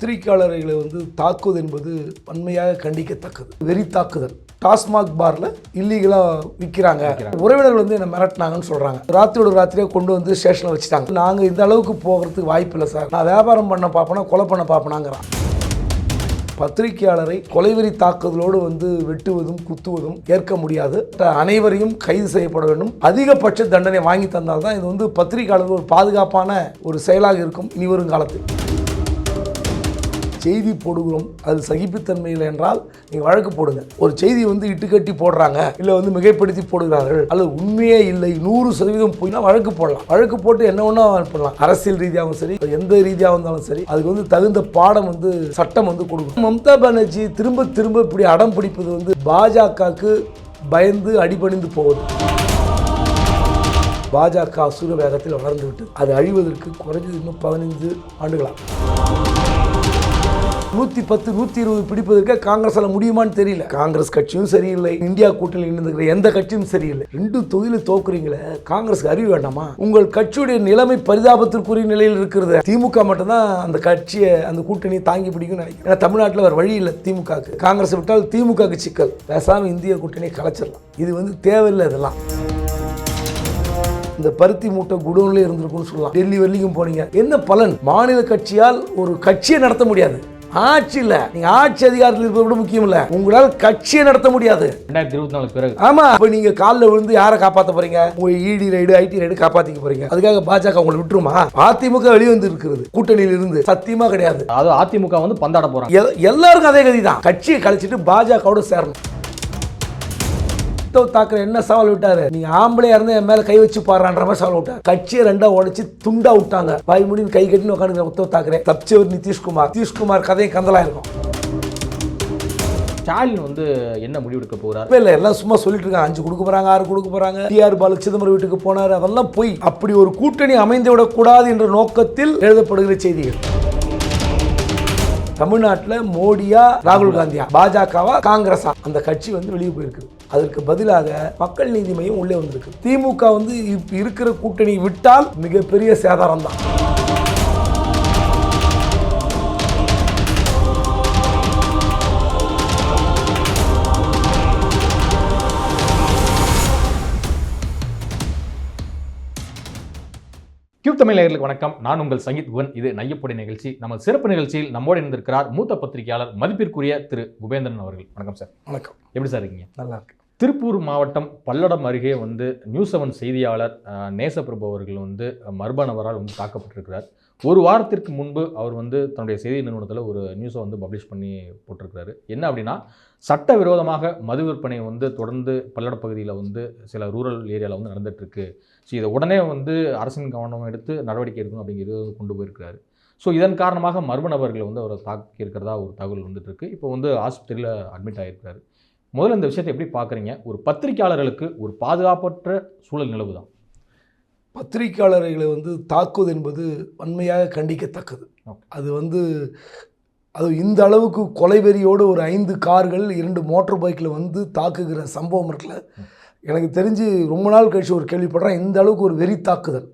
பத்திரிகையாளர்களை வந்து தாக்குவது என்பது வன்மையாக கண்டிக்கத்தக்கது. வெறி தாக்குதல். டாஸ்மாக் பார்ல இல்லீகலா விற்கிறாங்க உறவினர்கள் வந்து என்ன மிரட்டினாங்கன்னு சொல்றாங்க. ராத்திரியோட ராத்திரியே கொண்டு வந்து ஸ்டேஷனில் வச்சுட்டாங்க. நாங்க இந்த அளவுக்கு போகிறதுக்கு வாய்ப்பு இல்லை சார். நான் வியாபாரம் பண்ண பார்ப்பனா கொலை பண்ண பார்ப்பனாங்கிறான் பத்திரிகையாளரை கொலைவெறி தாக்குதலோடு வந்து வெட்டுவதும் குத்துவதும் ஏற்க முடியாது. அனைவரையும் கைது செய்யப்பட வேண்டும். அதிகபட்ச தண்டனை வாங்கி தந்தால்தான் இது வந்து பத்திரிகையாளர்கள் ஒரு பாதுகாப்பான ஒரு செயலாக இருக்கும் இனி வரும் காலத்தில். செய்தி போடுகிறோம் அது சகிப்புத்தன்மை இல்லை என்றால் நீங்கள் வழக்கு போடுங்க. ஒரு செய்தி வந்து இட்டுக்கட்டி போடுறாங்க இல்லை வந்து மிகைப்படுத்தி போடுகிறார்கள் அல்லது உண்மையே இல்லை நூறு சதவீதம் போய்னா வழக்கு போடலாம். வழக்கு போட்டு என்ன ஒன்றா பண்ணலாம். அரசியல் ரீதியாகவும் சரி எந்த ரீதியாக இருந்தாலும் சரி அதுக்கு வந்து தகுந்த பாடம் வந்து சட்டம் வந்து கொடுக்கும் மம்தா பானர்ஜி திரும்ப திரும்ப இப்படி அடம் பிடிப்பது வந்து பாஜகவுக்கு பயந்து அடிபணிந்து போவது. பாஜக அசுர வேகத்தில் வளர்ந்து விட்டது. அது அழிவதற்கு குறைஞ்சது இன்னும் பதினைந்து ஆண்டுகளாகும். நூற்றி பத்து நூற்றி இருபது பிடிப்பதற்கு காங்கிரஸால் முடியுமான்னு தெரியல. காங்கிரஸ் கட்சியும் சரியில்லை. இந்தியா கூட்டணியில் இருந்துக்கிற எந்த கட்சியும் சரியில்லை. ரெண்டு தொகுதியில் தோக்குறீங்களே காங்கிரஸ்க்கு அறிவு வேண்டாமா? உங்கள் கட்சியுடைய நிலைமை பரிதாபத்திற்குரிய நிலையில் இருக்கிறது திமுக மட்டும்தான் அந்த கட்சியை அந்த கூட்டணியை தாங்கி பிடிக்கும்னு நினைக்கிறேன். ஏன்னா தமிழ்நாட்டில் வேறு வழி இல்லை திமுகவுக்கு காங்கிரஸ் விட்டால் திமுகவுக்கு சிக்கல். பேசாமல் இந்திய கூட்டணியை கலைச்சிடலாம். இது வந்து தேவையில்லை இதெல்லாம் இந்த பருத்தி மூட்டை குடோன்லேயே இருந்திருக்கும்னு சொல்லலாம். டெல்லி வரைக்கும் போனீங்க. என்ன பலன்? மாநில கட்சியால் ஒரு கட்சியை நடத்த முடியாது. ஆட்சி இல்ல நீங்க ஆட்சி அதிகாரத்தில் இருப்பது கூட முக்கியம் இல்ல உங்களால் கட்சியை நடத்த முடியாது. ரெண்டாயிரத்தி இருபத்தி நாலுக்கு பிறகு. ஆமா இப்ப நீங்க காலில் விழுந்து யாரை காப்பாத்த போறீங்க? உங்க இடி ரைடு ஐடி ரைடு காப்பாத்திக்க போறீங்க. அதுக்காக பாஜக உங்களை விட்டுருமா? அதிமுக வெளியே வந்து இருக்கிறது கூட்டணியில் இருந்து. சத்தியமா கிடையாது. அதாவது அதிமுக வந்து பந்தாட போறாங்க. எல்- எல்லாருக்கும் அதே கதி தான் கட்சியை கழிச்சிட்டு பாஜகவோட சேரணும். உத்தவ் தாக்கரே என்ன சவால் விட்டாரு? நீங்க ஆம்பளையா இருந்தா என் மேல கை வச்சு பாடுறான்ற மாதிரி சவால் விட்டாரு. கட்சியை ரெண்டா உடைச்சு துண்டா விட்டாங்க. வாய் முடின்னு கை கட்டின்னு உட்காந்து உத்தவ் தாக்கரே தப்பிச்சவர் நிதிஷ்குமார். நிதிஷ்குமார் கதையும் கந்தலா இருக்கும் ஸ்டாலின் வந்து என்ன முடிவெடுக்க போறார்? இல்ல எல்லாம் சும்மா சொல்லிட்டு இருக்காங்க. அஞ்சு கொடுக்க போறாங்க ஆறு கொடுக்க போறாங்க. டிஆர் பாலு சிதம்பரம் வீட்டுக்கு போனாரு. அதெல்லாம் போய் அப்படி ஒரு கூட்டணி அமைந்து விடக்கூடாது என்ற நோக்கத்தில் எழுதப்படுகிற செய்திகள். தமிழ்நாட்டில் மோடியா ராகுல் காந்தியா பாஜகவா காங்கிரஸா? அந்த கட்சி வந்து வெளியே போயிருக்கு. அதற்கு பதிலாக மக்கள் நீதி மையம் உள்ளே வந்திருக்கு. திமுக வந்து இருக்கிற கூட்டணி விட்டால் மிகப்பெரிய சேதாரம் தான் கியூப் தமிழ் நேயர்களுக்கு வணக்கம். நான் உங்கள் சங்கீத் குவன் இது நையப்பொடி நிகழ்ச்சி. நம்ம சிறப்பு நிகழ்ச்சியில் நம்மோடு இருந்திருக்கிறார் மூத்த பத்திரிகையாளர் மதிப்பிற்குரிய திரு. குபேந்திரன் அவர்கள். வணக்கம் சார். வணக்கம். எப்படி சார் இருக்கீங்க? நல்லா இருக்கு. திருப்பூர் மாவட்டம் பல்லடம் அருகே வந்து நியூஸ் செவன் செய்தியாளர் நேசப்பிரபு அவர்கள் வந்து மர்ம நபரால் வந்து தாக்கப்பட்டிருக்கிறார். ஒரு வாரத்திற்கு முன்பு அவர் வந்து தன்னுடைய செய்தி நிறுவனத்தில் ஒரு நியூஸை வந்து பப்ளிஷ் பண்ணி போட்டிருக்கிறாரு. என்ன அப்படின்னா சட்டவிரோதமாக மது விற்பனை வந்து தொடர்ந்து பல்லட பகுதியில் வந்து சில ரூரல் ஏரியாவில் வந்து நடந்துகிட்ருக்கு ஸோ இதை உடனே வந்து அரசின் கவனம் எடுத்து நடவடிக்கை எடுக்கணும் அப்படிங்கிறது வந்து கொண்டு போயிருக்கிறாரு. ஸோ இதன் காரணமாக மர்ம நபர்களை வந்து அவரை தாக்கி இருக்கிறதா ஒரு தகவல் வந்துட்டு இருக்கு இப்போ வந்து ஆஸ்பத்திரியில் அட்மிட் ஆகியிருக்கிறாரு முதல்ல இந்த விஷயத்தை எப்படி பார்க்குறீங்க? ஒரு பத்திரிக்கையாளர்களுக்கு ஒரு பாதுகாப்பற்ற சூழல் நிலவுதான் பத்திரிகையாளர்களை வந்து தாக்குவது என்பது வன்மையாக கண்டிக்கத்தக்கது. அது வந்து அது இந்த அளவுக்கு கொலைவெறியோடு ஒரு ஐந்து கார்கள் இரண்டு மோட்டார் பைக்கில் வந்து தாக்குகிற சம்பவம் இருக்குல்ல? எனக்கு தெரிஞ்சு ரொம்ப நாள் கழிச்சு ஒரு கேள்விப்படுறேன். இந்த அளவுக்கு ஒரு வெறி தாக்குதல்.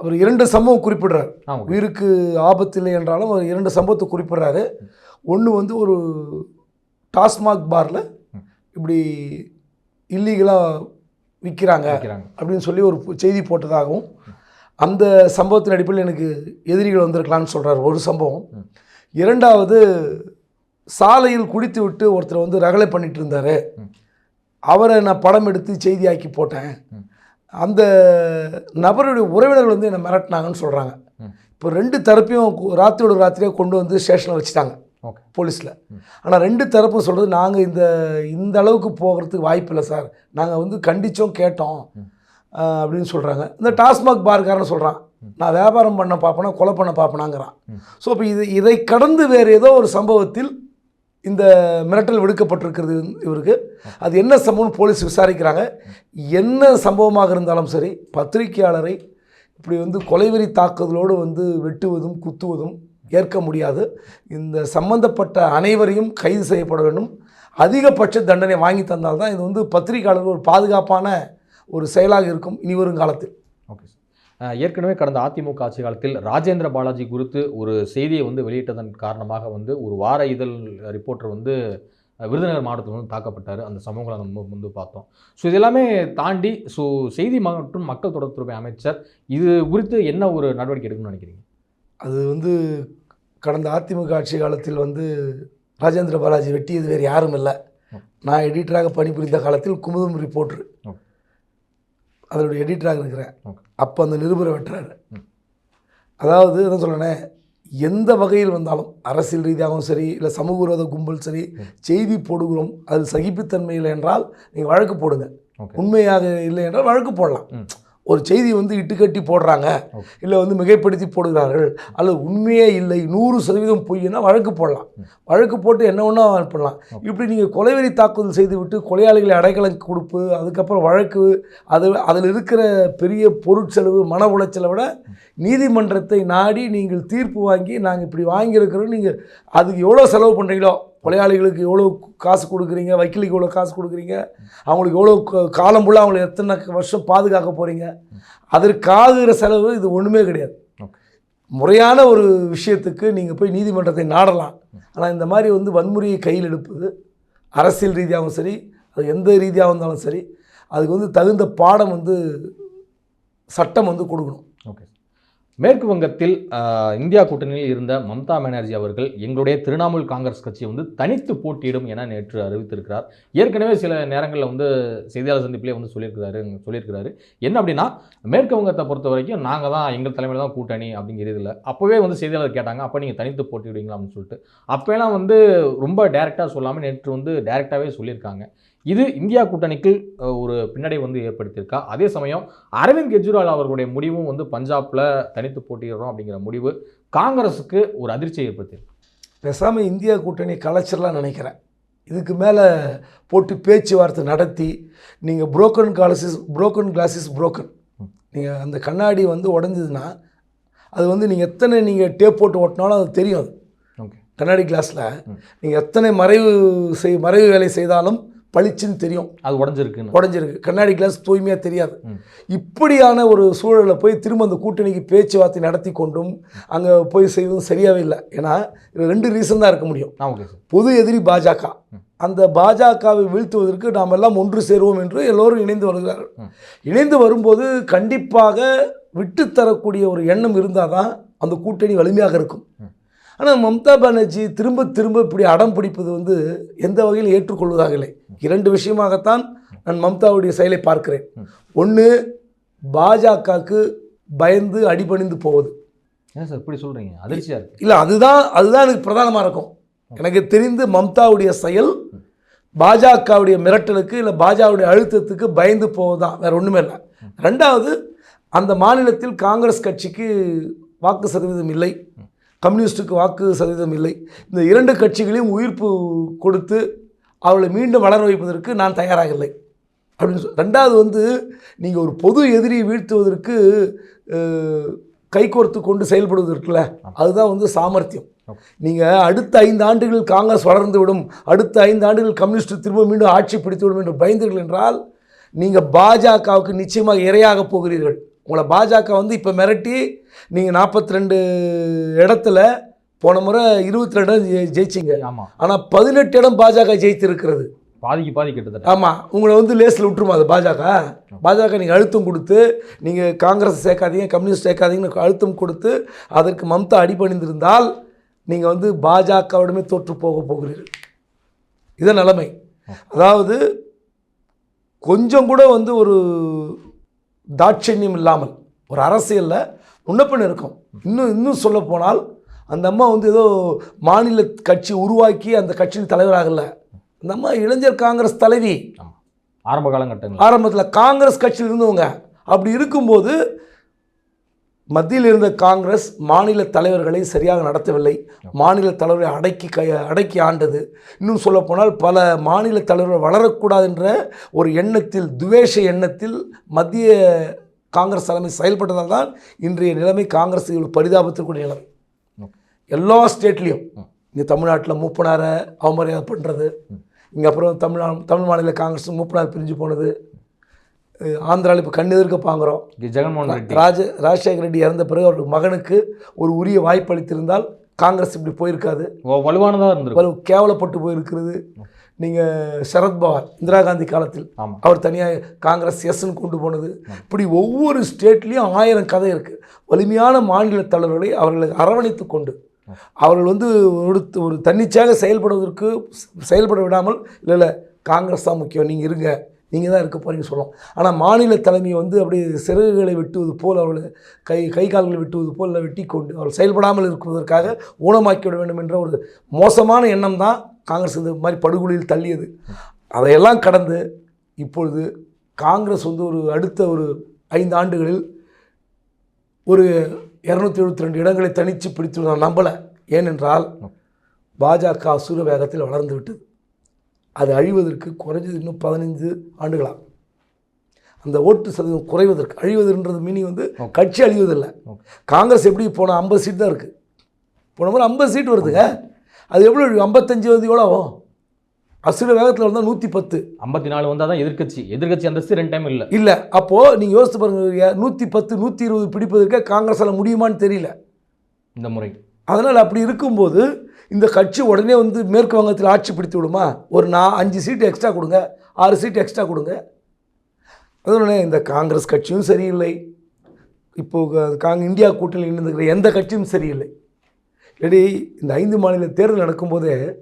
அவர் இரண்டு சம்பவம் குறிப்பிடுறார். உயிருக்கு ஆபத்தில்லை என்றாலும் அவர் இரண்டு சம்பவத்தை குறிப்பிடுறாரு. ஒன்று வந்து ஒரு டாஸ்மாக் பாரில். இப்படி இல்லீகலாக விற்கிறாங்க அப்படின்னு சொல்லி ஒரு செய்தி போட்டதாகவும் அந்த சம்பவத்தின் அடிப்படையில் எனக்கு எதிரிகள் வந்திருக்கலாம்னு சொல்கிறார் ஒரு சம்பவம். இரண்டாவது சாலையில் குடித்து விட்டு ஒருத்தர் வந்து ரகலை பண்ணிட்டு இருந்தார். அவரை நான் படம் எடுத்து செய்தியாக்கி போட்டேன். அந்த நபருடைய உறவினர்கள் வந்து என்னை மிரட்டினாங்கன்னு சொல்கிறாங்க. இப்போ ரெண்டு தரப்பையும் ராத்திரியோட ராத்திரியாக கொண்டு வந்து ஸ்டேஷனில் வச்சுட்டாங்க போலீஸில். ஆனால் ரெண்டு தரப்பும் சொல்கிறது நாங்கள் இந்த இந்த அளவுக்கு போகிறதுக்கு வாய்ப்பு இல்லை சார். நாங்கள் வந்து கண்டிச்சோம் கேட்டோம். அப்படின்னு சொல்கிறாங்க இந்த டாஸ்மாக் பார்க்காரன் சொல்கிறான். நான் வியாபாரம் பண்ண பார்ப்பனா கொலை பண்ண பார்ப்பனாங்கிறான். ஸோ இப்போ இது இதை கடந்து வேறு ஏதோ ஒரு சம்பவத்தில் இந்த மிரட்டல் விடுக்கப்பட்டிருக்கிறது இவருக்கு. அது என்ன சம்பவம்னு போலீஸ் விசாரிக்கிறாங்க. என்ன சம்பவமாக இருந்தாலும் சரி பத்திரிகையாளரை இப்படி வந்து கொலைவெறி தாக்குதலோடு வந்து வெட்டுவதும் குத்துவதும் ஏற்க முடியாது. இந்த சம்பந்தப்பட்ட அனைவரையும் கைது செய்யப்பட வேண்டும். அதிகபட்ச தண்டனை வாங்கி தந்தால்தான் இது வந்து பத்திரிகையாளர்கள் ஒரு பாதுகாப்பான ஒரு செயலாக இருக்கும் இனி வரும் காலத்தில். Okay sir. ஏற்கனவே கடந்த அதிமுக ஆட்சி காலத்தில் ராஜேந்திர பாலாஜி குறித்து ஒரு செய்தியை வந்து வெளியிட்டதன் காரணமாக வந்து ஒரு வார இதழ் ரிப்போர்ட்டர் வந்து விருதுநகர் மாவட்டத்தில் வந்து தாக்கப்பட்டார். அந்த சமூகங்களை நம்ம வந்து பார்த்தோம். ஸோ இதெல்லாமே தாண்டி ஸோ செய்தி மற்றும் மக்கள் தொடர்புத்துறை அமைச்சர் இது குறித்து என்ன ஒரு நடவடிக்கை எடுக்கணும்னு நினைக்கிறீங்க? அது வந்து கடந்த அதிமுக ஆட்சி காலத்தில் வந்து ராஜேந்திர பாலாஜி வெட்டியது வேறு யாரும் இல்லை நான் எடிட்டராக பணிபுரிந்த காலத்தில் குமுதம் ரிப்போர்ட்ரு. அதனுடைய எடிட்டராக இருக்கிறேன். அப்போ அந்த நிருபரை வெட்டுறாரு. அதாவது என்ன சொல்கிறேனே எந்த வகையில் வந்தாலும் அரசியல் ரீதியாகவும் சரி இல்லை சமூக விரோத கும்பல் சரி செய்தி போடுகிறோம் அது சகிப்புத்தன்மை இல்லை என்றால் நீங்கள் வழக்கு போடுங்க உண்மையாக இல்லை என்றால் வழக்கு போடலாம். ஒரு செய்தி வந்து இட்டுக்கட்டி போடுறாங்க இல்லை வந்து மிகைப்படுத்தி போடுகிறார்கள் அல்லது உண்மையே இல்லை நூறு சதவீதம் பொய்னா வழக்கு போடலாம். வழக்கு போட்டு என்ன ஒன்றா பண்ணலாம். இப்படி நீங்கள் கொலைவெறி தாக்குதல் செய்துவிட்டு கொலையாளிகளை அடைக்கலம் கொடுப்பு அதுக்கப்புறம் வழக்கு அது அதில் இருக்கிற பெரிய பொருட்செலவு மன உளைச்சலை விட நீதிமன்றத்தை நாடி நீங்கள் தீர்ப்பு வாங்கி நாங்கள் இப்படி வாங்கியிருக்கிறோம் நீங்கள் அதுக்கு எவ்வளோ செலவு பண்ணுறீங்களோ கொலையாளிகளுக்கு எவ்வளோ காசு கொடுக்குறீங்க? வக்கீலுக்கு எவ்வளோ காசு கொடுக்குறீங்க? அவங்களுக்கு எவ்வளோ காலம் ஃபுல்லாக அவங்களை எத்தனை வருஷம் பாதுகாக்க போகிறீங்க அதற்காகிற செலவு இது ஒன்றுமே கிடையாது. முறையான ஒரு விஷயத்துக்கு நீங்கள் போய் நீதிமன்றத்தை நாடலாம். ஆனால் இந்த மாதிரி வந்து வன்முறையை கையில் எடுப்பது அரசியல் ரீதியாகவும் சரி அது எந்த ரீதியாக இருந்தாலும் சரி அதுக்கு வந்து தகுந்த பாடம் வந்து சட்டம் வந்து கொடுக்கணும். மேற்கு வங்கத்தில் இந்தியா கூட்டணியில் இருந்த மம்தா பானர்ஜி அவர்கள் எங்களுடைய திரிணாமுல் காங்கிரஸ் கட்சியை வந்து தனித்து போட்டியிடும் என நேற்று அறிவித்திருக்கிறார். ஏற்கனவே சில நேரங்களில் வந்து செய்தியாளர் சந்திப்பிலே வந்து சொல்லியிருக்கிறாரு சொல்லியிருக்கிறாரு. என்ன அப்படின்னா மேற்கு வங்கத்தை பொறுத்த வரைக்கும் நாங்கள் தான் எங்கள் தலைமையில் தான் கூட்டணி அப்படிங்கிறதுல அப்போவே வந்து செய்தியாளர் கேட்டாங்க அப்போ நீங்கள் தனித்து போட்டிடுவீங்களா அப்படின்னு சொல்லிட்டு. அப்போலாம் வந்து ரொம்ப டேரெக்டாக சொல்லாமல் நேற்று வந்து டேரெக்டாகவே சொல்லியிருக்காங்க. இது இந்தியா கூட்டணிக்கு ஒரு பின்னடை வந்து ஏற்படுத்தியிருக்கா. அதே சமயம் அரவிந்த் கெஜ்ரிவால் அவர்களுடைய முடிவும் வந்து பஞ்சாப்ல தனித்து போட்டியிடுறோம் அப்படிங்கிற முடிவு காங்கிரஸுக்கு ஒரு அதிர்ச்சியை ஏற்படுத்தியிருக்கு. பேசாமல் இந்தியா கூட்டணி கலைச்சிடலாம் நினைக்கிறேன். இதுக்கு மேலே போட்டு பேச்சுவார்த்தை நடத்தி நீங்கள் broken glasses broken glasses broken. நீங்கள் அந்த கண்ணாடி வந்து உடஞ்சதுன்னா அது வந்து நீங்கள் எத்தனை நீங்கள் டேப் போட்டு ஓட்டினாலும் அது தெரியும் அது. ஓகே. கண்ணாடி கிளாஸில் நீங்கள் எத்தனை மறைவு செய் மறைவு வேலை செய்தாலும் பளிச்சுன்னு தெரியும். அது உடஞ்சிருக்குன்னு. உடஞ்சிருக்கு. கண்ணாடி கிளாஸ் தூய்மையாக தெரியாது. இப்படியான ஒரு சூழலில் போய் திரும்ப அந்த கூட்டணிக்கு பேச்சுவார்த்தை நடத்தி கொண்டும் அங்கே போய் செய்வதும் சரியாகவே இல்லை. ஏன்னா ரெண்டு ரீசன் தான் இருக்க முடியும். பொது எதிரி பாஜக. அந்த பாஜகவை வீழ்த்துவதற்கு நாம் எல்லாம் ஒன்று சேருவோம் என்று எல்லோரும் இணைந்து வருகிறார்கள். இணைந்து வரும்போது கண்டிப்பாக விட்டுத்தரக்கூடிய ஒரு எண்ணம் இருந்தால் தான் அந்த கூட்டணி வலிமையாக இருக்கும். ஆனால் மம்தா பானர்ஜி திரும்ப திரும்ப இப்படி அடம் பிடிப்பது வந்து எந்த வகையில் ஏற்றுக்கொள்வதாக இல்லை. இரண்டு விஷயமாகத்தான் நான் மம்தாவுடைய செயலை பார்க்கிறேன். ஒன்று பாஜகவுக்கு பயந்து அடிபணிந்து போவது. ஏன் சார் இப்படி சொல்றீங்க? அதிர்ச்சியா இருக்கு. இல்லை அதுதான் அதுதான் எனக்கு பிரதானமாக இருக்கும். எனக்கு தெரிந்து மம்தாவுடைய செயல் பாஜகவுடைய மிரட்டலுக்கு இல்லை பாஜகவுடைய அழுத்தத்துக்கு பயந்து போவதுதான். வேற ஒன்றுமே இல்லை. ரெண்டாவது அந்த மாநிலத்தில் காங்கிரஸ் கட்சிக்கு வாக்கு சதவீதம் இல்லை. கம்யூனிஸ்டுக்கு வாக்கு சதவீதம் இல்லை. இந்த இரண்டு கட்சிகளையும் உயிர்ப்பு கொடுத்து அவளை மீண்டும் வளர வைப்பதற்கு நான் தயாராக இல்லை. அப்படின்னு சொல் ரெண்டாவது வந்து நீங்கள் ஒரு பொது எதிரியை வீழ்த்துவதற்கு கைகோர்த்து கொண்டு செயல்படுவது இருக்குல்ல? அதுதான் வந்து சாமர்த்தியம். நீங்கள் அடுத்த ஐந்து ஆண்டுகள் காங்கிரஸ் வளர்ந்து விடும் அடுத்த ஐந்து ஆண்டுகள் கம்யூனிஸ்ட் திரும்ப மீண்டும் ஆட்சி பிடித்து விடும் என்று பயந்தீர்கள் என்றால் நீங்கள் பாஜகவுக்கு நிச்சயமாக இரையாக போகிறீர்கள். உங்களை பாஜக வந்து இப்போ மிரட்டி நீங்கள் நாற்பத்தி ரெண்டு இடத்துல போன முறை இருபத்தி ரெண்டு இடம் ஜெயி- ஜெயிச்சீங்க. ஆமா. ஆனால் பதினெட்டு இடம் பாஜக ஜெயித்திருக்கிறது. பாதிக்கு பாதி கிட்டத்தட்ட. ஆமாம் உங்களை வந்து லேஸில் விட்டுருமா அது பாஜக? பாஜக நீங்கள் அழுத்தம் கொடுத்து நீங்கள் காங்கிரஸ் சேர்க்காதீங்க கம்யூனிஸ்ட் சேர்க்காதீங்கன்னு அழுத்தம் கொடுத்து அதற்கு மம்தா அடிபணிந்திருந்தால் நீங்கள் வந்து பாஜகவிடமே தோற்று போக போகிறீர்கள். இதான் நிலைமை. அதாவது கொஞ்சம் கூட வந்து ஒரு தாட்சண்யம் இல்லாமல். ஒரு அரசியலில் முன்னப்பின் இருக்கும். இன்னும் இன்னும் சொல்ல போனால் அந்த அம்மா வந்து ஏதோ மாநில கட்சி உருவாக்கி அந்த கட்சியின் தலைவராகல அந்த அம்மா இளைஞர் காங்கிரஸ் தலைவி. ஆரம்ப காலகட்டங்கள் ஆரம்பத்தில் காங்கிரஸ் கட்சியில் இருந்தவங்க அப்படி இருக்கும்போது மத்தியில் இருந்த காங்கிரஸ் மாநில தலைவர்களை சரியாக நடத்தவில்லை. மாநில தலைவரை அடக்கி கை அடக்கி ஆண்டது. இன்னும் சொல்லப்போனால் பல மாநில தலைவர்கள் வளரக்கூடாது என்ற ஒரு எண்ணத்தில் துவேஷ எண்ணத்தில் மத்திய காங்கிரஸ் தலைமை செயல்பட்டதால் தான் இன்றைய நிலைமை காங்கிரஸ் பரிதாபத்திற்குரிய நிலைமை எல்லா ஸ்டேட்லேயும். இங்கே தமிழ்நாட்டில் மூப்பனாரை அவமரியாதை பண்ணுறது இங்கே அப்புறம் தமிழ்நா தமிழ் மாநில காங்கிரஸ் மூப்பனார் பிரிஞ்சு போனது. ஆந்திராவில் இப்போ கண்ணு எதிர்க்க பார்க்குறோம் ஜெகன்மோகன் ரெட்டி. ராஜ ராஜசேகர ரெட்டி இறந்த பிறகு அவருக்கு மகனுக்கு ஒரு உரிய வாய்ப்பு அளித்திருந்தால் காங்கிரஸ் இப்படி போயிருக்காது. வ- வலுவானதா இருந்திருக்கும். இவ்வளவு கேவலப்பட்டு போயிருக்கிறது. நீங்கள் சரத்பவார் இந்திரா காந்தி காலத்தில் அவர் தனியாக காங்கிரஸ் எஸ்ன்னு கொண்டு போனது. இப்படி ஒவ்வொரு ஸ்டேட்லேயும் ஆயிரம் கதை இருக்குது வலிமையான மாநில தலைவர்களை அவர்களை அரவணைத்து கொண்டு அவர்கள் வந்து ஒரு ஒரு தன்னிச்சையாக செயல்படுவதற்கு செயல்பட விடாமல் இல்லை இல்லை காங்கிரஸ் தான் முக்கியம் நீங்கள் இருங்க. நீங்கள் தான் இருக்க போகிறீங்கன்னு சொல்லலாம். ஆனால் மாநில தலைமை வந்து அப்படியே சிறகுகளை வெட்டுவது போல் அவர்களை கை கை கால்களை வெட்டுவது போல் வெட்டி கொண்டு அவள் செயல்படாமல் இருக்குவதற்காக ஊனமாக்கி விட வேண்டும் என்ற ஒரு மோசமான எண்ணம் தான் காங்கிரஸ் இந்த மாதிரி படுகொலியில் தள்ளியது. அதையெல்லாம் கடந்து இப்பொழுது காங்கிரஸ் வந்து ஒரு அடுத்த ஒரு ஐந்து ஆண்டுகளில் ஒரு இரநூத்தி எழுபத்தி ரெண்டு இடங்களை தனித்து பிடித்து நான் நம்பலை. ஏனென்றால் பாஜக அசுர வேகத்தில் வளர்ந்து விட்டது. அது அழிவதற்கு குறைஞ்சது இன்னும் பதினைந்து ஆண்டுகளாகும் அந்த ஓட்டு சதவீதம் குறைவதற்கு அழிவதுன்றது மீனிங் வந்து கட்சி அழிவதில்லை. காங்கிரஸ் எப்படி போன ஐம்பது சீட் தான் இருக்குது போன முறை ஐம்பது சீட் வருதுங்க. அது எவ்வளோ ஐம்பத்தஞ்சு வந்து எவ்வளோ ஆகும்? அசுர வேகத்தில் வந்தால் நூற்றி பத்து. ஐம்பத்தி நாலு வந்தால் தான் எதிர்க்கட்சி. எதிர்க்கட்சி அந்தஸ்து ரெண்டு டைம் இல்லை. இல்லை. அப்போது நீங்கள் யோசித்து பாருங்க நூற்றி பத்து நூற்றி இருபது பிடிப்பதற்கு காங்கிரஸால் முடியுமான்னு தெரியல. இந்த முறை. அதனால் அப்படி இருக்கும்போது இந்த கட்சி உடனே வந்து மேற்கு வங்கத்தில் ஆட்சி பிடித்து விடுமா? ஒரு நான் அஞ்சு சீட்டு எக்ஸ்ட்ரா கொடுங்க ஆறு சீட்டு எக்ஸ்ட்ரா கொடுங்க. அதுவுடனே இந்த காங்கிரஸ் கட்சியும் சரியில்லை. இப்போது காங் இந்தியா கூட்டணியில் இருந்துக்கிற எந்த கட்சியும் சரியில்லை. இல்லாட்டி இந்த ஐந்து மாநில தேர்தல் நடக்கும்போதே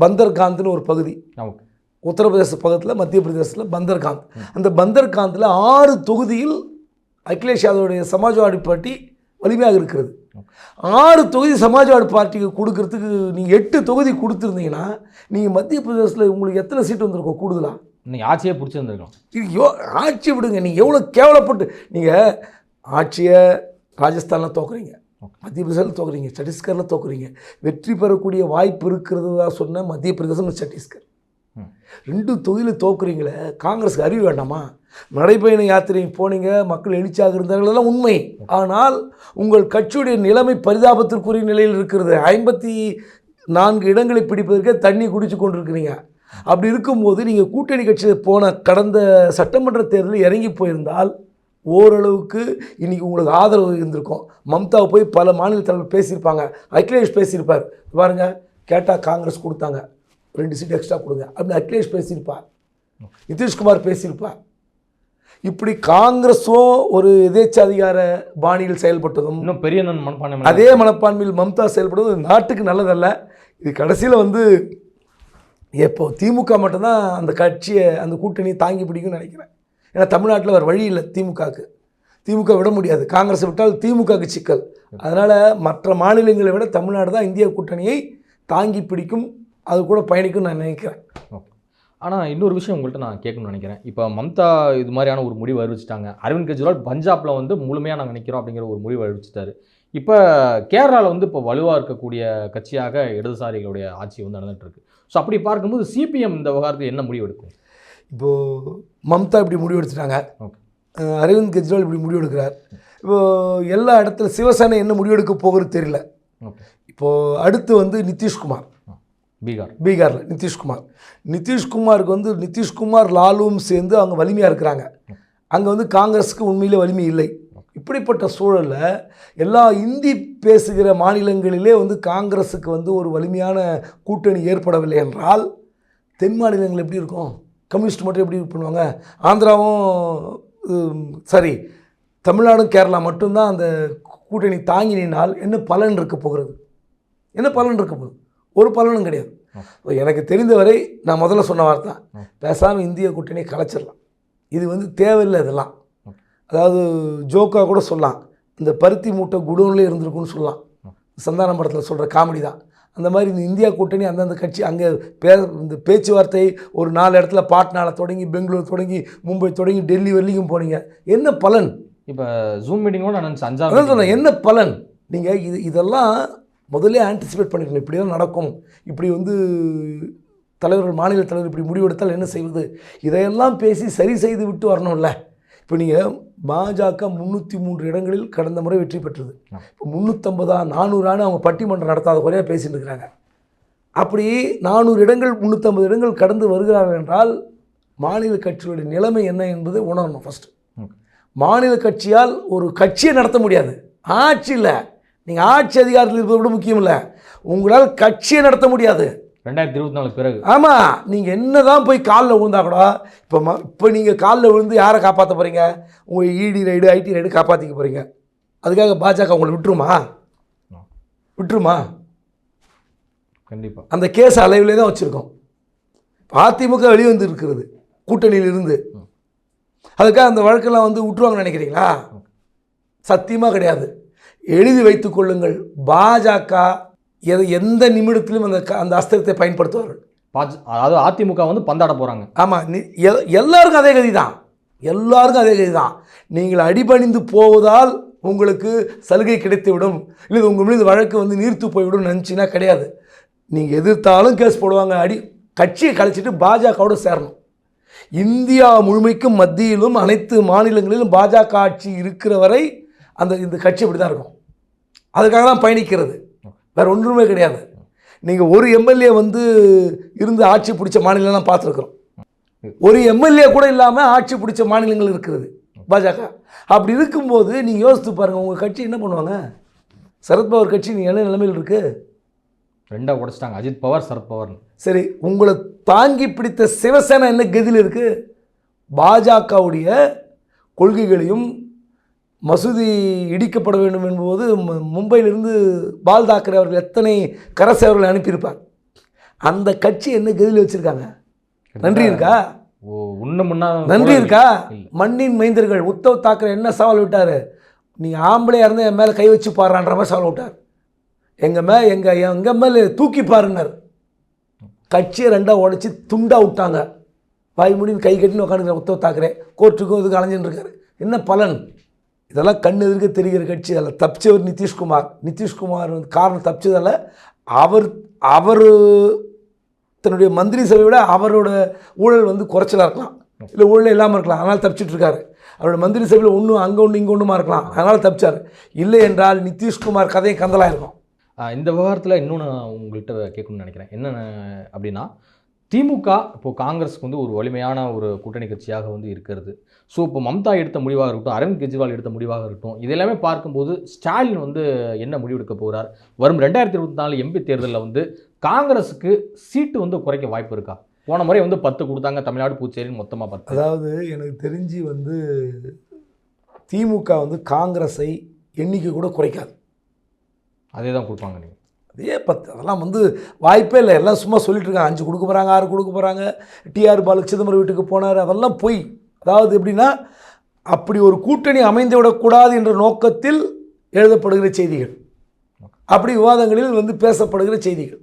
பந்தர்காந்த்னு ஒரு பகுதி. உத்தரப்பிரதேச பக்கத்தில் மத்திய பிரதேசத்தில் பந்தர்காந்த். அந்த பந்தர்காந்தில் ஆறு தொகுதியில் அகிலேஷ் யாதவுடைய சமாஜ்வாடி பார்ட்டி வலிமையாக இருக்கிறது. ஆறு தொகுதி சமாஜ்வாடி பார்ட்டிக்கு கொடுக்கறதுக்கு நீங்கள் எட்டு தொகுதி கொடுத்துருந்தீங்கன்னா நீங்கள் மத்திய பிரதேசத்தில் உங்களுக்கு எத்தனை சீட் வந்திருக்கும் கூடுதலாக இன்னைக்கு ஆட்சியே பிடிச்சிருந்துருக்கோம். இது யோ ஆட்சி விடுங்க. நீங்கள் எவ்வளோ கேவலப்பட்டு நீங்கள் ஆட்சியை ராஜஸ்தானில் தோக்குறீங்க. மத்திய பிரதேசத்தில் தோக்குறீங்க. சத்தீஸ்கரில் தோக்குறீங்க. வெற்றி பெறக்கூடிய வாய்ப்பு இருக்கிறதா சொன்ன மத்திய பிரதேசம் சத்தீஸ்கர். ரெண்டு தொகுதியில் தோக்குறீங்களே காங்கிரஸுக்கு அறிவு வேண்டாமா? நடைபயண யாத்திரை போனீங்க மக்கள் எழுச்சியாக இருந்தார்கள் எல்லாம் உண்மை. ஆனால் உங்கள் கட்சியுடைய நிலைமை பரிதாபத்திற்குரிய நிலையில் இருக்கிறது. ஐம்பத்தி நான்கு இடங்களை பிடிப்பதற்கே தண்ணி குடிச்சு கொண்டிருக்கிறீங்க. அப்படி இருக்கும்போது நீங்கள் கூட்டணி கட்சியில் போன கடந்த சட்டமன்ற தேர்தலில் இறங்கி போயிருந்தால் ஓரளவுக்கு இன்றைக்கி உங்களுக்கு ஆதரவு இருந்திருக்கும். மம்தாவை போய் பல மாநில தலைவர் பேசியிருப்பாங்க. அகிலேஷ் பேசியிருப்பார். பாருங்கள் கேட்டால் காங்கிரஸ் கொடுத்தாங்க. ரெண்டு சீட் எக்ஸ்ட்ரா கொடுங்க. அப்படின்னு அகிலேஷ் பேசியிருப்பார். நிதிஷ்குமார் பேசியிருப்பார். இப்படி காங்கிரஸும் ஒரு எதேச்சாதிகார பாணியில் செயல்பட்டதும் இன்னும் பெரிய மனப்பான்மை அதே மனப்பான்மையில் மம்தா செயல்படுவது நாட்டுக்கு நல்லதல்ல. இது கடைசியில் வந்து எப்போ திமுக மட்டும்தான் அந்த கட்சியை அந்த கூட்டணியை தாங்கி பிடிக்கும்னு நினைக்கிறேன். ஏன்னா தமிழ்நாட்டில் வேறு வழி இல்லை திமுகவுக்கு திமுக விட முடியாது. காங்கிரஸை விட்டால் திமுகவுக்கு சிக்கல். அதனால் மற்ற மாநிலங்களை விட தமிழ்நாடு தான் இந்திய கூட்டணியை தாங்கி பிடிக்கும் அது கூட பயணிக்கும் நான் நினைக்கிறேன். ஆனால் இன்னொரு விஷயம் உங்கள்கிட்ட நான் கேட்கணும்னு நினைக்கிறேன். இப்போ மம்தா இது மாதிரியான ஒரு முடிவு அறிவிச்சிட்டாங்க. அரவிந்த் கெஜ்ரிவால் பஞ்சாப்ல வந்து முழுமையாக நாங்கள் நிற்கிறோம் அப்படிங்கிற ஒரு முடிவு அறிவிச்சிட்டாரு. இப்போ கேரளாவில் வந்து இப்போ வலுவாக இருக்கக்கூடிய கட்சியாக இடதுசாரிகளுடைய ஆட்சி வந்து நடந்துட்டு இருக்கு ஸோ அப்படி பார்க்கும்போது சிபிஎம் இந்த விவகாரத்தில் என்ன முடிவு எடுக்கும்? இப்போது மம்தா இப்படி முடிவு எடுத்துட்டாங்க. அரவிந்த் கெஜ்ரிவால் இப்படி முடிவு எடுக்கிறார். இப்போது எல்லா இடத்துல சிவசேனை என்ன முடிவெடுக்க போகிறது தெரியல. இப்போது அடுத்து வந்து நிதிஷ்குமார். பீகார். பீகாரில் நிதிஷ்குமார் நிதிஷ்குமாருக்கு வந்து நிதிஷ்குமார் லாலுவும் சேர்ந்து அவங்க வலிமையாக இருக்கிறாங்க. அங்கே வந்து காங்கிரஸுக்கு உண்மையிலே வலிமை இல்லை. இப்படிப்பட்ட சூழலில் எல்லா இந்தி பேசுகிற மாநிலங்களிலே வந்து காங்கிரஸுக்கு வந்து ஒரு வலிமையான கூட்டணி ஏற்படவில்லை என்றால் தென் மாநிலங்கள் எப்படி இருக்கும்? கம்யூனிஸ்ட் மட்டும் எப்படி பண்ணுவாங்க? ஆந்திராவும் சாரி சரி தமிழ்நாடும் கேரளா மட்டும்தான் அந்த கூட்டணி தாங்கினால் என்ன பலன் இருக்க போகிறது? என்ன பலன் இருக்க போகுது? ஒரு பலனும் கிடையாது. எனக்கு தெரிந்தவரை நான் முதல்ல சொன்ன வார்த்தை பேசாமல் இந்திய கூட்டணியை கலைச்சிடலாம். இது வந்து தேவையில்லை இதெல்லாம். அதாவது ஜோக்காக கூட சொல்லலாம். இந்த பருத்தி மூட்டை குடோன்லேயே இருந்திருக்குன்னு சொல்லலாம். சந்தானம் படத்தில் சொல்கிற காமெடி தான். அந்த மாதிரி இந்த இந்தியா கூட்டணி அந்தந்த கட்சி அங்கே பே இந்த பேச்சுவார்த்தை ஒரு நாலு இடத்துல பாட்னாவில் தொடங்கி பெங்களூர் தொடங்கி மும்பை தொடங்கி டெல்லி வரைக்கும் போனீங்க. என்ன பலன்? இப்போ ஜூம் நான் நினச்சேன் அதான் அஞ்சாவது சொன்னேன். என்ன பலன்? நீங்கள் இது இதெல்லாம் முதல்ல ஆன்டிசிபேட் பண்ணிருக்கணும் இப்படியெல்லாம் நடக்கும். இப்படி வந்து தலைவர்கள் மாநில தலைவர் இப்படி முடிவெடுத்தால் என்ன செய்வது? இதையெல்லாம் பேசி சரி செய்து விட்டு வரணும்ல. இப்போ நீங்கள் பாஜக முந்நூற்றி மூன்று இடங்களில் கடந்த முறை வெற்றி பெற்றது. இப்போ முந்நூற்றம்பதா நானூறான்னு அவங்க பட்டிமன்றம் நடத்தாத குறையாக பேசிட்டு இருக்கிறாங்க. அப்படி நானூறு இடங்கள் முந்நூற்றம்பது இடங்கள் கடந்து வருகிறார்கள் என்றால் மாநில கட்சிகளுடைய நிலைமை என்ன என்பதை உணரணும் ஃபஸ்ட்டு மாநில கட்சியால் ஒரு கட்சியை நடத்த முடியாது. ஆட்சி இல்லை. நீங்கள் ஆட்சி அதிகாரத்தில் இருப்பது கூட முக்கியம் இல்லை. உங்களால் கட்சியை நடத்த முடியாது. ரெண்டாயிரத்தி இருபத்தி நாலு பிறகு. ஆமாம் நீங்கள் என்ன தான் போய் காலில் விழுந்தா கூட இப்போ இப்போ நீங்கள் காலில் விழுந்து யாரை காப்பாற்ற போகிறீங்க உங்கள் இடி ரைடு ஐடி ரைடு காப்பாற்றிக்க போகிறீங்க அதுக்காக பாஜக உங்களை விட்டுருமா? விட்டுருமா? கண்டிப்பா. அந்த கேஸ் அளவிலே தான் வச்சுருக்கோம். அதிமுக வெளியே வந்து இருக்கிறது கூட்டணியில் இருந்து. அதுக்காக அந்த வழக்கெல்லாம் வந்து விட்டுருவாங்கன்னு நினைக்கிறீங்களா? சத்தியமாக கிடையாது. எழுதி வைத்துக் கொள்ளுங்கள். பாஜக எது எந்த நிமிடத்திலும் அந்த க- அந்த அஸ்திரத்தை பயன்படுத்துவார்கள். பாஜ அதாவது அதிமுக வந்து பந்தாட போறாங்க. ஆமாம் எல்லாருக்கும் அதே கதி தான் எல்லாருக்கும் அதே கதி தான் நீங்கள் அடிபணிந்து போவதால் உங்களுக்கு சலுகை கிடைத்துவிடும். இல்லை உங்கள் மீது வழக்கு வந்து நீர்த்து போய்விடும் நினச்சின்னா கிடையாது. நீங்கள் எதிர்த்தாலும் கேஸ் போடுவாங்க. அடி கட்சியை கழிச்சிட்டு பாஜகவோட சேரணும். இந்தியா முழுமைக்கும் மத்தியிலும் அனைத்து மாநிலங்களிலும் பாஜக ஆட்சி இருக்கிற வரை அந்த இந்த கட்சி இப்படி தான் இருக்கும். அதுக்காக தான் பயணிக்கிறது. வேற ஒன்றுமே கிடையாது. நீங்கள் ஒரு எம்எல்ஏ வந்து இருந்து ஆட்சி பிடிச்ச மாநிலம்லாம் பார்த்துருக்குறோம். ஒரு எம்எல்ஏ கூட இல்லாமல் ஆட்சி பிடிச்ச மாநிலங்கள் இருக்கிறது பாஜக. அப்படி இருக்கும்போது நீங்கள் யோசித்து பாருங்கள் உங்கள் கட்சி என்ன பண்ணுவாங்க? சரத்பவர் கட்சி நீ என்ன நிலைமையில் இருக்குது ரெண்டா உடைச்சிட்டாங்க. அஜித் பவார் சரத் பவார்னு. சரி உங்களை தாங்கி பிடித்த சிவசேனா என்ன கதியில் இருக்குது பாஜகவுடைய கொள்கைகளையும் மசூதி இடிக்கப்பட வேண்டும் என்பது மும்பையிலிருந்து பால் தாக்கரே அவர்கள் எத்தனை கரசேவர்களை அனுப்பியிருப்பார் அந்த கட்சி என்ன கதியில் வச்சுருக்காங்க? நன்றி இருக்கா? நன்றி இருக்கா. மண்ணின் மைந்தர்கள் உத்தவ் தாக்கரே என்ன சவால் விட்டார்? நீ ஆம்பளையாக இருந்தால் என் மேலே கை வச்சு பாடுறான்ற மாதிரி சவால் விட்டார். எங்கள் மே எங்கள் எங்கள் மேலே தூக்கி பாருன்னார். கட்சியை ரெண்டாக உடைச்சி துண்டா விட்டாங்க. வாய் முடின்னு கை கட்டின்னு உட்காந்துக்கிற உத்தவ் தாக்கரே கோர்ட்டுக்கும் இதுக்கு அலைஞ்சுன்னு இருக்காரு. என்ன பலன்? இதெல்லாம் கண் எதிர்க்க தெரிகிற கட்சி அதில் தப்பிச்சவர் நிதிஷ்குமார். நிதிஷ்குமார் வந்து காரணம் தப்பிச்சதால் அவர் அவர் தன்னுடைய மந்திரி சபையை விட அவரோட ஊழல் வந்து குறைச்சலாக இருக்கலாம். இல்லை ஊழல் இல்லாமல் இருக்கலாம். அதனால் தப்பிச்சிட்ருக்காரு அவரோட மந்திரி சபையில் ஒன்றும் அங்கே ஒன்று இங்கே ஒன்றுமா இருக்கலாம். அதனால் தப்பிச்சார். இல்லை என்றால் நிதிஷ்குமார் கதையும் கந்தலாக இருக்கும் இந்த விவகாரத்தில் இன்னொன்று நான் உங்கள்கிட்ட கேட்கணும்னு நினைக்கிறேன். என்ன அப்படின்னா திமுக இப்போ காங்கிரஸ்க்கு வந்து ஒரு வலிமையான ஒரு கூட்டணி கட்சியாக வந்து இருக்கிறது. ஸோ இப்போ மம்தா எடுத்த முடிவாக இருக்கட்டும் அரவிந்த் கெஜ்ரிவால் எடுத்த முடிவாக இருக்கட்டும் இதெல்லாமே பார்க்கும்போது ஸ்டாலின் வந்து என்ன முடிவெடுக்க போகிறார் வரும் ரெண்டாயிரத்தி இருபத்தி நாலு எம்பி தேர்தலில் வந்து காங்கிரஸுக்கு சீட்டு வந்து குறைக்க வாய்ப்பு இருக்கா? போன முறை வந்து பத்து கொடுத்தாங்க தமிழ்நாடு புதுச்சேரின்னு மொத்தமாக பத்து. அதாவது எனக்கு தெரிஞ்சு வந்து திமுக வந்து காங்கிரஸை எண்ணிக்கை கூட குறைக்காது. அதே தான் கொடுப்பாங்க நீங்கள் அதே பத்து அதெல்லாம் வந்து வாய்ப்பே இல்லை. எல்லாம் சும்மா சொல்லிட்டு இருக்காங்க அஞ்சு கொடுக்க போகிறாங்க ஆறு கொடுக்க போகிறாங்க டிஆர் பாலு சிதம்பரம் வீட்டுக்கு போனார். அதெல்லாம் பொய். அதாவது எப்படின்னா அப்படி ஒரு கூட்டணி அமைந்து விடக்கூடாது என்ற நோக்கத்தில் எழுதப்படுகிற செய்திகள். அப்படி விவாதங்களில் வந்து பேசப்படுகிற செய்திகள்.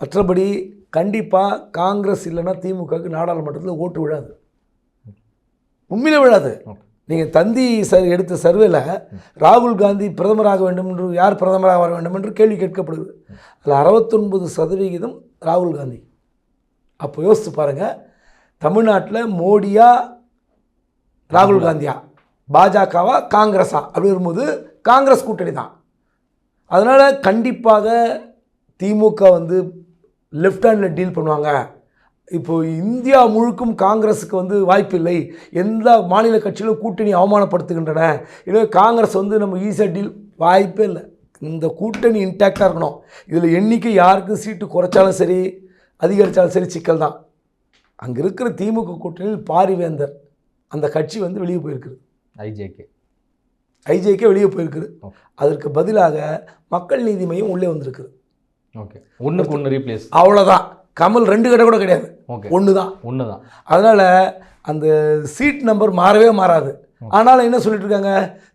மற்றபடி கண்டிப்பாக காங்கிரஸ் இல்லைன்னா திமுகவுக்கு நாடாளுமன்றத்தில் ஓட்டு விழாது. உண்மையில் விழாது. ஓகே. நீங்கள் தந்தி ச எடுத்த சர்வேல ராகுல் காந்தி பிரதமராக வேண்டும் என்று யார் பிரதமராக வர வேண்டும் என்று கேள்வி கேட்கப்படுது. அதில் அறுபத்தொன்பது சதவிகிதம் ராகுல் காந்தி. அப்போ யோசித்து பாருங்கள் தமிழ்நாட்டில் மோடியா ராகுல் காந்தியா? பாஜகவா காங்கிரஸா? அப்படி வரும்போது காங்கிரஸ் கூட்டணி தான். அதனால் கண்டிப்பாக திமுக வந்து லெஃப்ட் ஹேண்டில் டீல் பண்ணுவாங்க. இப்போ இந்தியா முழுக்கும் காங்கிரஸுக்கு வந்து வாய்ப்பில்லை. எந்த மாநில கட்சிகளும் கூட்டணி அவமானப்படுத்துகின்றன. இல்லை காங்கிரஸ் வந்து நம்ம ஈஸியாக டீல் வாய்ப்பே இல்லை. இந்த கூட்டணி இன்டாக்டாக இருக்கணும். இதில் எண்ணிக்கை யாருக்கு சீட்டு குறைச்சாலும் சரி அதிகரித்தாலும் சரி சிக்கல் தான். அங்கே இருக்கிற திமுக கூட்டணியில் பாரிவேந்தர் அந்த கட்சி வந்து வெளியே போயிருக்குது. ஐஜேகே. ஐஜேக்கே வெளியே போயிருக்குது. அதற்கு பதிலாக மக்கள் நீதி மையம் உள்ளே வந்திருக்குது. ஓகே. ஒன்றுக்கு ஒன்று ரீப்ளேஸ் அவ்வளோதான் கமல் ரெண்டு கடை கூட கிடையாது. ஒன்று தான் ஒன்று தான் அதனால் அந்த சீட் நம்பர் மாறவே மாறாது. ஆனாலும் என்ன சொல்லிட்டு இருக்காங்க?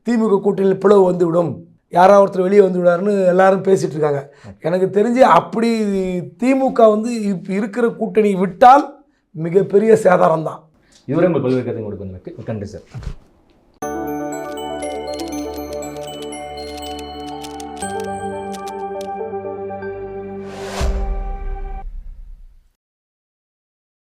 திமுக கூட்டணியில் பிளவு வந்து விடும் யாராவது ஒருத்தர் வெளியே வந்து விடாருன்னு எல்லாரும் பேசிட்டு இருக்காங்க. எனக்கு தெரிஞ்சு அப்படி திமுக வந்து இப்போ இருக்கிற கூட்டணி விட்டால் மிகப்பெரிய சேதாரம் தான் இதுவரை உங்கள் பல்வேறு கருத்து கொடுப்பதற்கு நன்றி சார்.